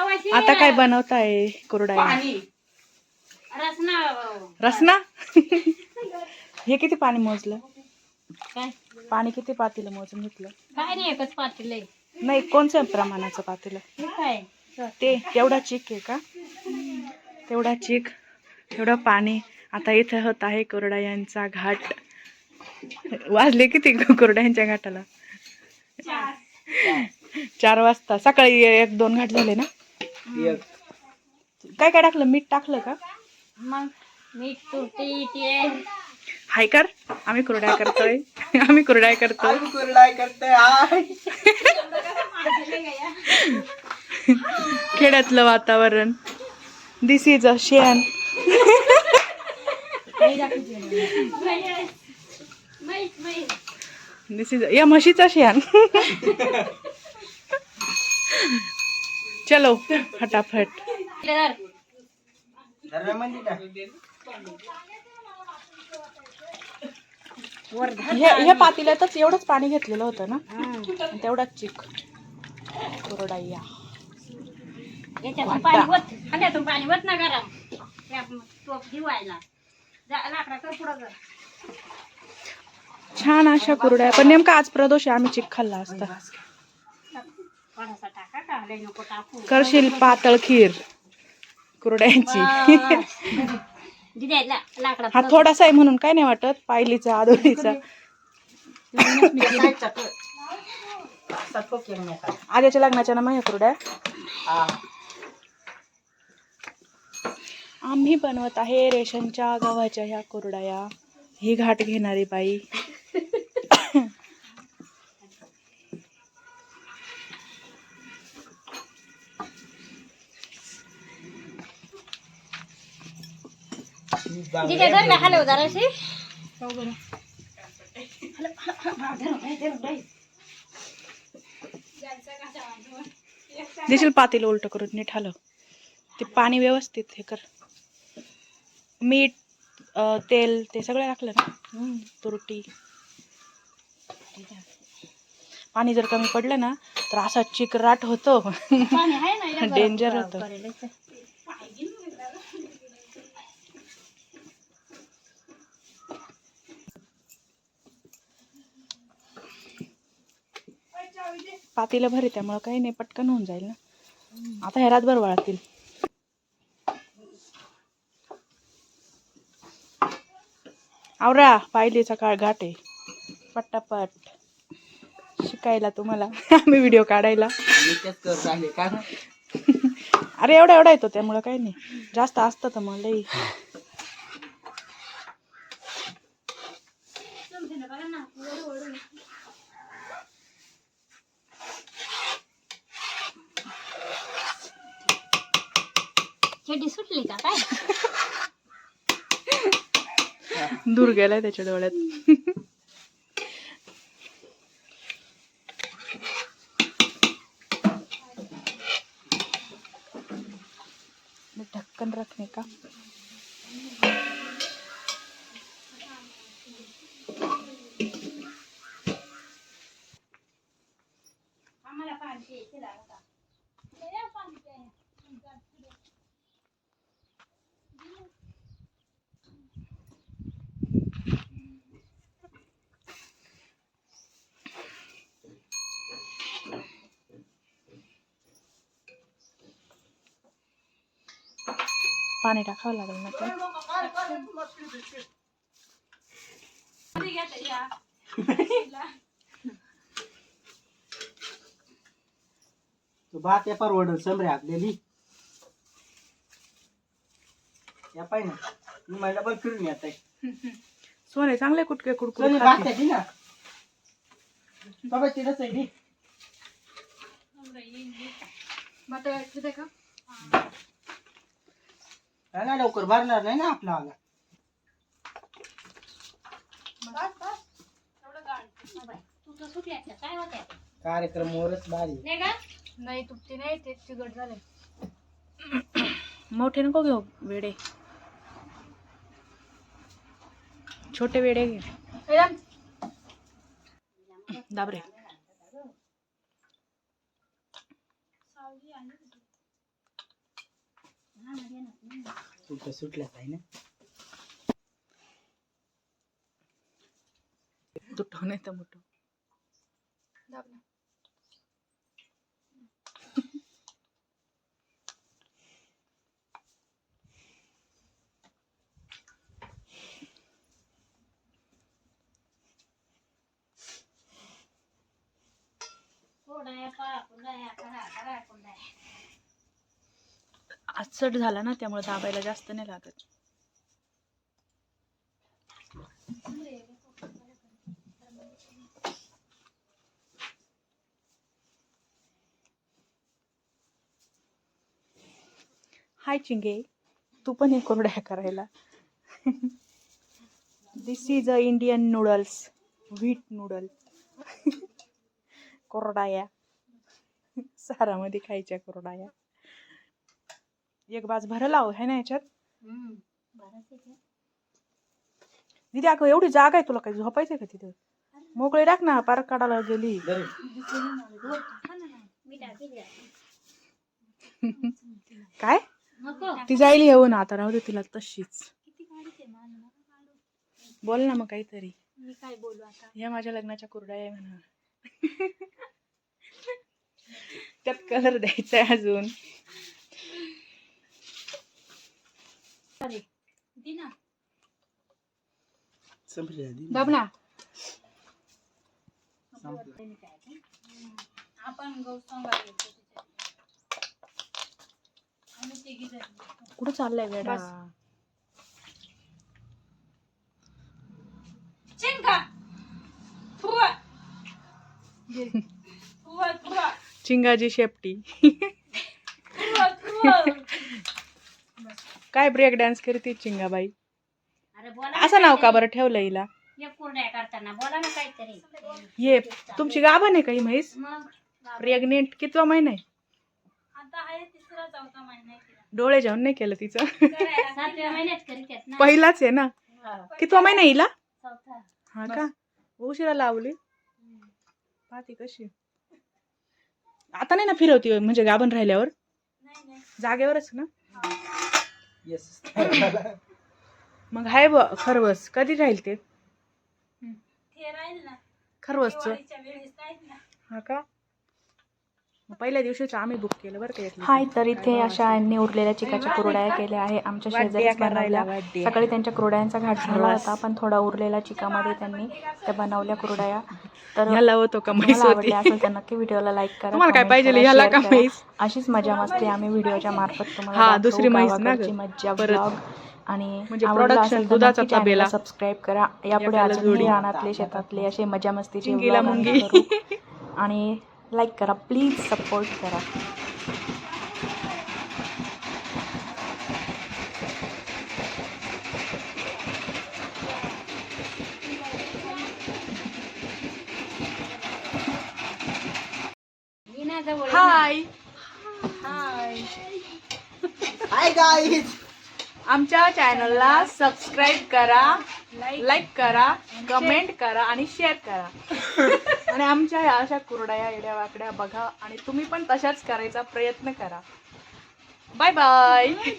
गव्हाची आता काय बनवताय कुरडाई रसना. रसना? हे किती पाणी मोजलं? काय? पाणी किती पातीलं मोजून घेतलं? काय नाही एकच पातील आहे. नाही कोणत्या प्रमाणाचं पातीलं? हे काय? ते तेवढा चिक आहे का? तेवढा चिक तेवढं पाणी. आता इथं होत आहे कुरडायांचा घाट. वाजले किती कुरडायांच्या घाटाला? चार वाजता. सकाळी एक दोन घाट झाले ना? एक. काय काय टाकलं? मीठ टाकलं का? मग मीठ तुरटी ते हाय कर. आम्ही कुरड्या करतोय. आम्ही कुरड्या करतोय. आलू कुरडाई करते आय. खेड्यातलं वातावरण. दिस इज अ शेण दिस इज या म्हशीचा शेण चलो फटाफट. हे पातेल्यातच एवढंच पाणी घेतलेलं होतं ना? तेवढाच चिक. कुरडाई याच्यातून पाणी वत ना गरम. छान अशा कुरड्या. पण नेमका आज प्रदोष आहे, आम्ही चिक खाल्ला असता. करशील पातळ खीर कुरड्यांची. हा थोडासा आहे म्हणून काय नाही वाटत पायलीचा आदोलीचा आजच्या लग्नाच्या ना माझ्या कुरड्या? आम्ही बनवत आहे रेशनच्या गव्हाच्या ह्या कुरडया. ही घाट घेणारी बाई. हलव जराशी देशील पातेलं उलट करून नीट हलव ते पाणी व्यवस्थित हे कर. मीठ तेल ते सगळं टाकलं ना? तुरटी. पाणी जर कमी पडलं ना तर असा चिकराट होतो. करा- होतं. पातेलं भरे त्यामुळं काही नाही पटकन होऊन जाईल ना आता ह्या रातभर वाळतील आवरा पायलीचा काळ घाट आहे पट्टापट शिकायला तुम्हाला आम्ही व्हिडिओ काढायला? अरे एवढा एवढा येतो त्यामुळं काही नाही जास्त असतं तर मग लई चड्डी सुटली का काय? दूर गेलाय त्याच्या डोळ्यात. ढक्कन रखने का? आम्हाला पाणी पाणी टाकावं लागेल ना तर तू भात या परवडल समरे आपल्याली या पाय ना मी मला पण फिरून येत आहे सोने चांगले कुटके कुडकुड खाते. आहे ना. बाबा तिथंच आहे. ती. हा ना लवकर भरणार नाही ना आपला आला. तुझं सुटल्या का? काय होत्या कार्यक्रम वरच भारी. नाही का? नाही ते चिकट झाले मोठे नको घेऊ वेडे. छोटे वेडे घे. दाबरे. तुमच्या सुटल्याच आहे ना तुटव नाही तर मोठं कुरडया पा कुरडया करा करा कुरडया आचट झाला ना त्यामुळे दाबायला जास्त नाही लागत. हाय चिंगे तू पण हे कोरड्या करायला. This is a Indian noodles wheat noodle कोरडाया सारामध्ये खायच्या कोरडाया एक बाज भरला हो है ना याच्यात? आहे. दिदी अगं एवढी जागा आहे तुला काही झोपायचंय का तिथं? मोकळे टाक ना पार्क काढायला गेली. काय? नको. ती जाईल येऊन आता राहू दे तिला तशीच. बोल ना मग काहीतरी. मी काय बोलू आता? या माझ्या लग्नाच्या कुरड्या आहे म्हणा. त्यात कलर द्यायचा आहे अजून दे ना संपली आधी दाब ना. आपण गहू सोमवार घेतो त्याच्यात. आणि ते गिजर. कुठं चाललंय वेडा चिंका. फुवा. फुवा फुवा. चिंगाजी शेपटी. फुवा फुवा. काय ब्रेक डान्स करते चिंगाबाई? अरे बोला असं नाव का बरं ठेवलं हिला? या कुरड्या करताना बोला ना काहीतरी. ये तुमची गाभण आहे का ही म्हैस? मग? प्रेग्नेंट कितवा महिना आहे? आता आहे तिसरा चौथा महिना आहे तिला. डोळे जाऊन नाही केलं तिचं. सातव्या महिन्यात करीत आहेत ना. पहिलाच आहे ना. कितवा महिना हिला? चौथा. हा का? उशिरा लावली. पाहती कशी? आता नाही ना फिरवती म्हणजे गाभण राहिल्यावर? नाही नाही. जागेवरच ना? येस मग हाय ब खरवस. कधी राहील ते? ते राहील ना. खरवसच. दिवाळीच्या वेळेस राहील ना. हा का? पहिल्या दिवशीच आम्ही बुक केलं बरं का. हाय तर इथे अशा यांनी उरलेल्या चिकाच्या कुरड्या केल्या आहे आमच्या शेजारीच करायला, बनवल्या. सकाळी त्यांच्या कुरड्यांचा घाट झाला. होता पण थोडा उरलेल्या चिकामध्ये त्यांनी त्या बनवल्या कुरड्या तर आवडल्या असेल नक्की व्हिडिओला लाईक करा तुम्हाला काय पाहिजे का? अशीच मजा मस्ती आम्ही व्हिडिओच्या मार्फत तुम्हाला. दुसरी मज्जा vlog आणि म्हणजे दुधाचा तबेला. ला सबस्क्राईब करा यापुढे अजूनही. रानातले शेतातले असे मजा मस्तीचे मुंगी. करू. आणि लाईक करा. प्लीज सपोर्ट करा. हाय हाय हाय गाईज आमच्या चॅनलला सबस्क्राईब करा. लाईक करा कमेंट करा आणि शेअर करा. आणि आमच्या ह्या अशा कुरड्या येड्या वाकड्या बघा आणि तुम्ही पण तशाच करायचा प्रयत्न करा. Bye bye